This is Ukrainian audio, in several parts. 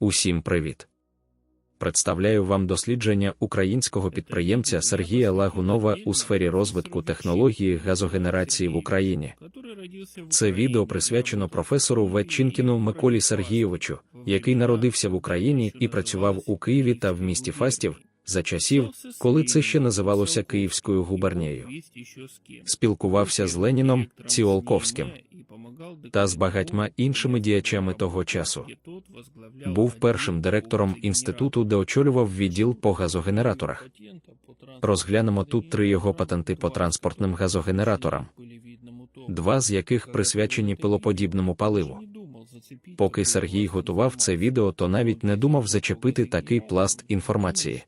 Усім привіт! Представляю вам дослідження українського підприємця Сергія Лагунова у сфері розвитку технології газогенерації в Україні. Це відео присвячено професору Ветчинкіну Миколі Сергійовичу, який народився в Україні і працював у Києві та в місті Фастів за часів, коли це ще називалося Київською губернією. Спілкувався з Леніном Ціолковським та з багатьма іншими діячами того часу. Був першим директором інституту, де очолював відділ по газогенераторах. Розглянемо тут три його патенти по транспортним газогенераторам, два з яких присвячені пилоподібному паливу. Поки Сергій готував це відео, то навіть не думав зачепити такий пласт інформації.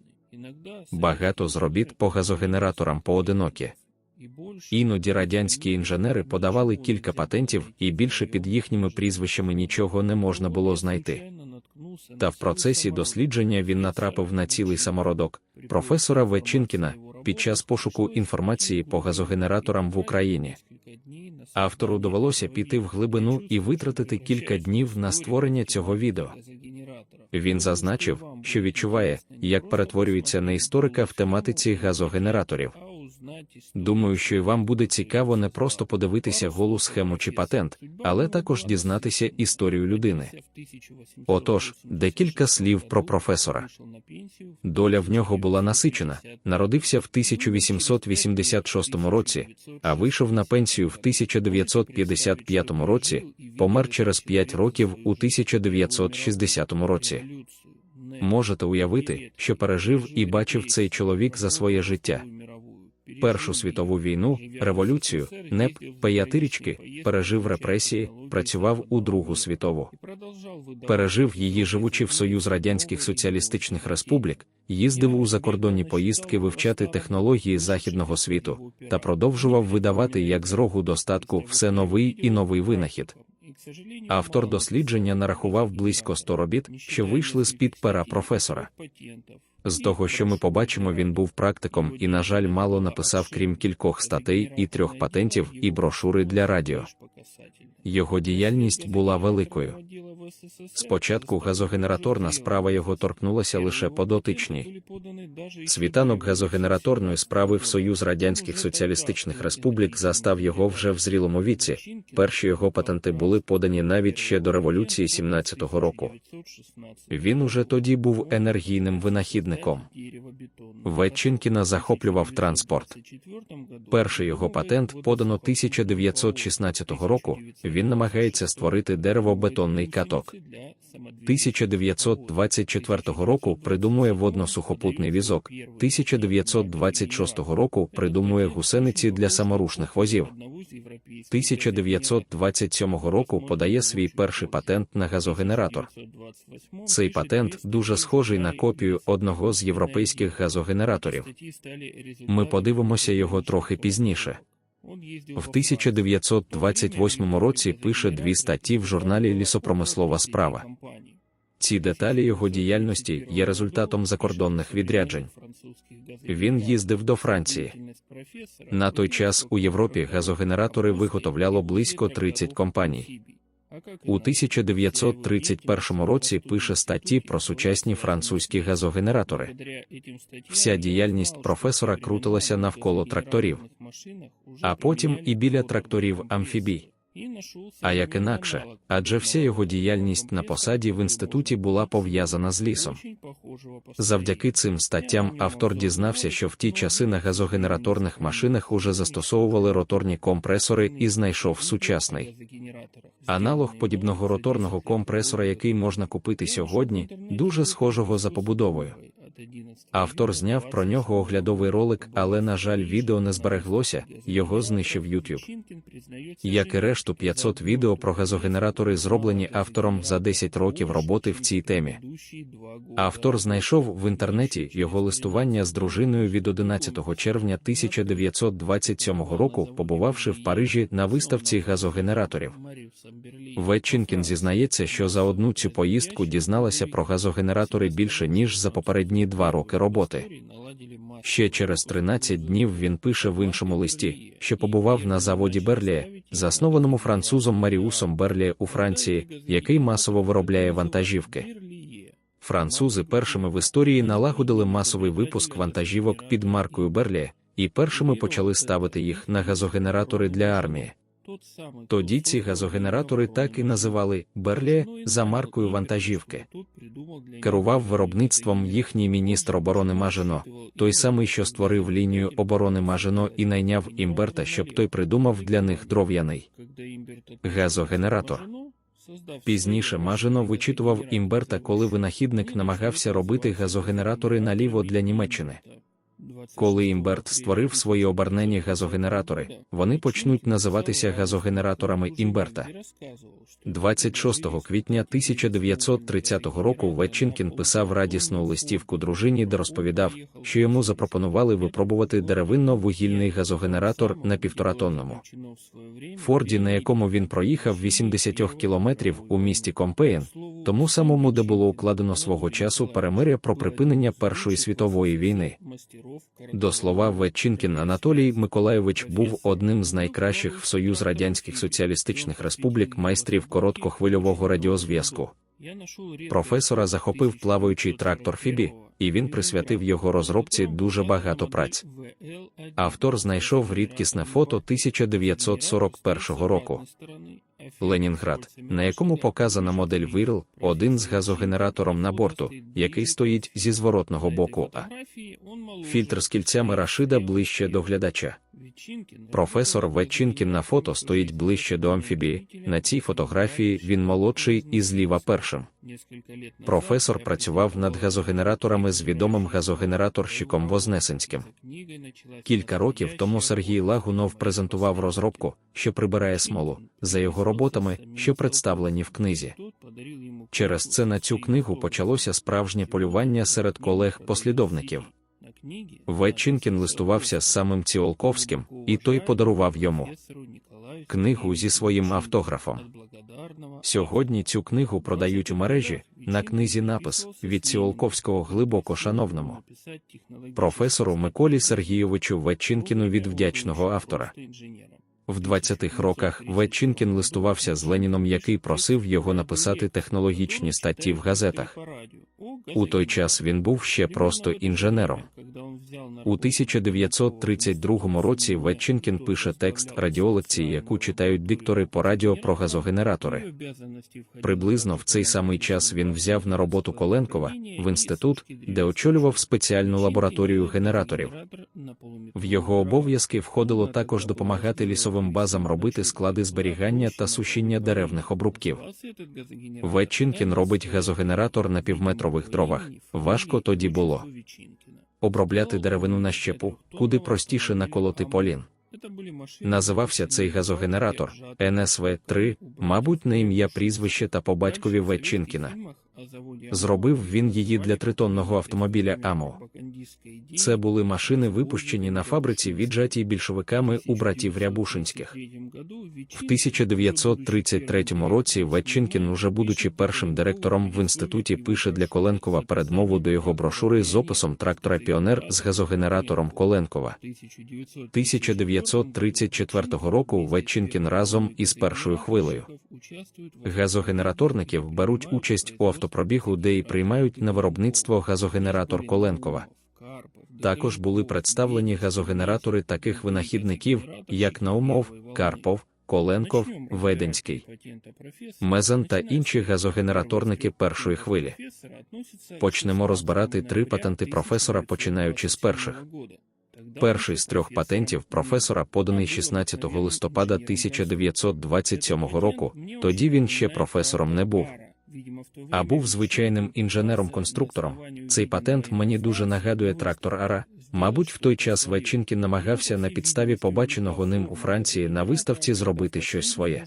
Багато з робіт по газогенераторам поодинокі. Іноді радянські інженери подавали кілька патентів, і більше під їхніми прізвищами нічого не можна було знайти. Та в процесі дослідження він натрапив на цілий самородок професора Вечинкіна під час пошуку інформації по газогенераторам в Україні. Автору довелося піти в глибину і витратити кілька днів на створення цього відео. Він зазначив, що відчуває, як перетворюється на історика в тематиці газогенераторів. Думаю, що і вам буде цікаво не просто подивитися голу схему чи патент, але також дізнатися історію людини. Отож, декілька слів про професора. Доля в нього була насичена. Народився в 1886 році, а вийшов на пенсію в 1955 році, помер через 5 років у 1960 році. Можете уявити, що пережив і бачив цей чоловік за своє життя. Першу світову війну, революцію, НЕП, Паятирічки, пережив репресії, працював у Другу світову. Пережив її, живучи в Союз Радянських Соціалістичних Республік, їздив у закордонні поїздки вивчати технології західного світу та продовжував видавати як з рогу достатку все новий і новий винахід. Автор дослідження нарахував близько 100 робіт, що вийшли з під пера професора. З того, що ми побачимо, він був практиком і, на жаль, мало написав, крім кількох статей і трьох патентів і брошури для радіо. Його діяльність була великою. Спочатку газогенераторна справа його торкнулася лише по дотичній. Світанок газогенераторної справи в Союз Радянських Соціалістичних Республік застав його вже в зрілому віці. Перші його патенти були подані навіть ще до революції 17-го року. Він уже тоді був енергійним винахідником. Ветчинкіна захоплював транспорт. Перший його патент подано 1916 року. Він намагається створити деревобетонний каток. 1924 року придумує водно-сухопутний візок. 1926 року придумує гусениці для саморушних возів. 1927 року подає свій перший патент на газогенератор. Цей патент дуже схожий на копію одного з європейських газогенераторів. Ми подивимося його трохи пізніше. В 1928 році пише дві статті в журналі Лісопромислова справа. Ці деталі його діяльності є результатом закордонних відряджень. Він їздив до Франції. На той час у Європі газогенератори виготовляло близько 30 компаній. У 1931 році пише статті про сучасні французькі газогенератори. Вся діяльність професора крутилася навколо тракторів, а потім і біля тракторів амфібій. А як інакше, адже вся його діяльність на посаді в інституті була пов'язана з лісом. Завдяки цим статтям автор дізнався, що в ті часи на газогенераторних машинах уже застосовували роторні компресори і знайшов сучасний аналог подібного роторного компресора, який можна купити сьогодні, дуже схожого за побудовою. Автор зняв про нього оглядовий ролик, але, на жаль, відео не збереглося, його знищив YouTube. Як і решту 500 відео про газогенератори, зроблені автором за 10 років роботи в цій темі. Автор знайшов в інтернеті його листування з дружиною від 11 червня 1927 року, побувавши в Парижі на виставці газогенераторів. Ветчинкін зізнається, що за одну цю поїздку дізналася про газогенератори більше ніж за попередні два роки роботи. Ще через 13 днів він пише в іншому листі, що побував на заводі Берлія, заснованому французом Маріусом Берлія у Франції, який масово виробляє вантажівки. Французи першими в історії налагодили масовий випуск вантажівок під маркою Берлі і першими почали ставити їх на газогенератори для армії. Тоді ці газогенератори так і називали Берлі за маркою вантажівки. Керував виробництвом їхній міністр оборони Мажино, той самий, що створив лінію оборони Мажино і найняв імберта, щоб той придумав для них дров'яний газогенератор. Пізніше Мажино вичитував імберта, коли винахідник намагався робити газогенератори наліво для Німеччини. Коли Імберт створив свої обернені газогенератори, вони почнуть називатися газогенераторами Імберта. 26 квітня 1930 року Ветчинкін писав радісну листівку дружині, де розповідав, що йому запропонували випробувати деревинно-вугільний газогенератор на півторатонному Форді, на якому він проїхав 80 кілометрів у місті Компеєн, тому самому, де було укладено свого часу перемиря про припинення Першої світової війни. До слова, Ветчинкін Анатолій Миколайович був одним з найкращих в Союз Радянських Соціалістичних Республік майстрів короткохвильового радіозв'язку. Професора захопив плаваючий трактор Фібі, і він присвятив його розробці дуже багато праць. Автор знайшов рідкісне фото 1941 року. Ленінград, на якому показана модель Вирл, один з газогенератором на борту, який стоїть зі зворотного боку. А фільтр з кільцями Рашида ближче до глядача. Професор Ветчинкін на фото стоїть ближче до амфібії. На цій фотографії він молодший і зліва першим. Професор працював над газогенераторами з відомим газогенераторщиком Вознесенським. Кілька років тому Сергій Лагунов презентував розробку, що прибирає смолу, за його роботами, що представлені в книзі. Через це на цю книгу почалося справжнє полювання серед колег-послідовників. Ветчинкін листувався з самим Ціолковським, і той подарував йому книгу зі своїм автографом. Сьогодні цю книгу продають у мережі. На книзі напис від Ціолковського глибоко шановному професору Миколі Сергійовичу Ветчинкіну від вдячного автора. В 20-х роках Ветчинкін листувався з Леніном, який просив його написати технологічні статті в газетах. У той час він був ще просто інженером. У 1932 році Ветчинкін пише текст радіолекції, яку читають диктори по радіо про газогенератори. Приблизно в цей самий час він взяв на роботу Коленкова в інститут, де очолював спеціальну лабораторію генераторів. В його обов'язки входило також допомагати лісовим базам робити склади зберігання та сушіння деревних обрубків. Ветчинкін робить газогенератор на півметрових дровах. Важко тоді було обробляти деревину на щепу, куди простіше наколоти полін. Називався цей газогенератор НСВ-3, мабуть, на ім'я прізвище та по батькові Ветчинкіна. Зробив він її для тритонного автомобіля АМО. Це були машини, випущені на фабриці, віджатій більшовиками у братів Рябушинських. В 1933 році Ветчинкін, уже будучи першим директором в інституті, пише для Коленкова передмову до його брошури з описом трактора Піонер з газогенератором Коленкова. 1934 року Ветчинкін разом із першою хвилею газогенераторників беруть участь у автопробігу, де і приймають на виробництво газогенератор Коленкова. Також були представлені газогенератори таких винахідників, як Наумов, Карпов, Коленков, Веденський, Мезен та інші газогенераторники першої хвилі. Почнемо розбирати три патенти професора, починаючи з перших. Перший з трьох патентів професора поданий 16 листопада 1927 року. Тоді він ще професором не був. А був звичайним інженером-конструктором. Цей патент мені дуже нагадує трактор Ара. Мабуть, в той час Ветчинкін намагався на підставі побаченого ним у Франції на виставці зробити щось своє.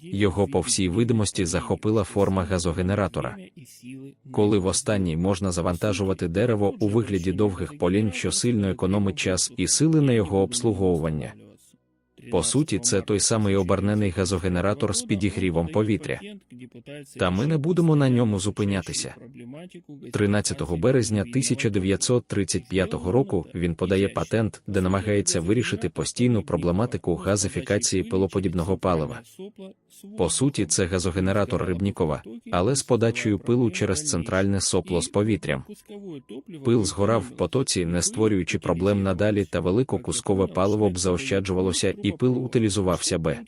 Його по всій видимості захопила форма газогенератора. Коли в останній можна завантажувати дерево у вигляді довгих полін, що сильно економить час і сили на його обслуговування. По суті, це той самий обернений газогенератор з підігрівом повітря. Та ми не будемо на ньому зупинятися. 13 березня 1935 року він подає патент, де намагається вирішити постійну проблематику газифікації пилоподібного палива. По суті, це газогенератор Рибнікова, але з подачею пилу через центральне сопло з повітрям. Пил згорав в потоці, не створюючи проблем надалі, та великокускове паливо б заощаджувалося, і пил утилізувався б.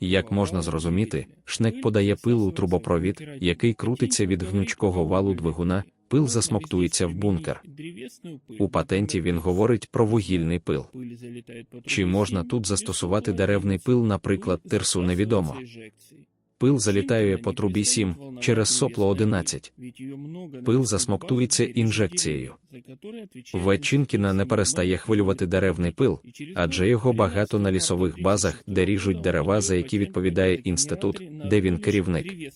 Як можна зрозуміти, шнек подає пил у трубопровід, який крутиться від гнучкого валу двигуна, пил засмоктується в бункер. У патенті він говорить про вугільний пил. Чи можна тут застосувати деревний пил, наприклад, тирсу невідомо. Пил залітає по трубі 7 через сопло 11. Пил засмоктується інжекцією. Ветчинкіна не перестає хвилювати деревний пил, адже його багато на лісових базах, де ріжуть дерева, за які відповідає інститут, де він керівник.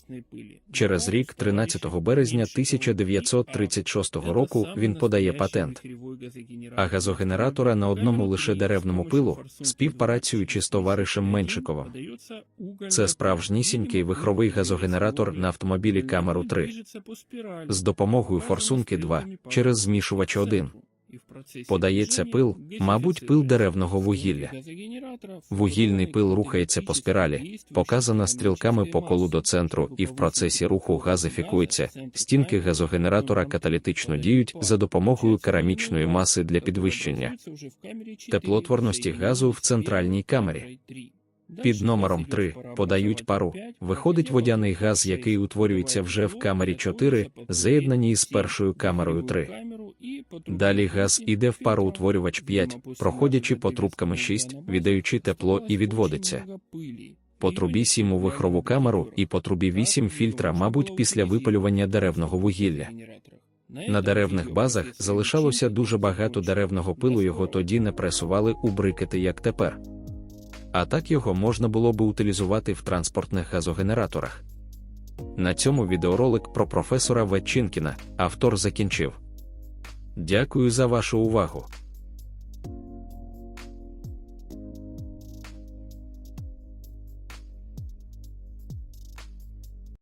Через рік, 13 березня 1936 року, він подає патент. А газогенератора на одному лише деревному пилу, співпрацюючи з товаришем Меншиковим. Це справжнісінький вихровий газогенератор на автомобілі Камеру 3 з допомогою форсунки 2 через змішувач 1. Подається пил, мабуть, пил деревного вугілля. Вугільний пил рухається по спіралі, показана стрілками по колу до центру, і в процесі руху газифікується. Стінки газогенератора каталітично діють за допомогою керамічної маси для підвищення теплотворності газу в центральній камері. Під номером 3 подають пару. Виходить водяний газ, який утворюється вже в камері 4, з'єднаній з першою камерою 3. Далі газ іде в пароутворювач 5, проходячи по трубками 6, віддаючи тепло і відводиться. По трубі 7 у вихрову камеру і по трубі 8 фільтра, мабуть, після випалювання деревного вугілля. На деревних базах залишалося дуже багато деревного пилу, його тоді не пресували у брикети, як тепер. А так його можна було би утилізувати в транспортних газогенераторах. На цьому відеоролик про професора Ветчинкіна автор закінчив. Дякую за вашу увагу.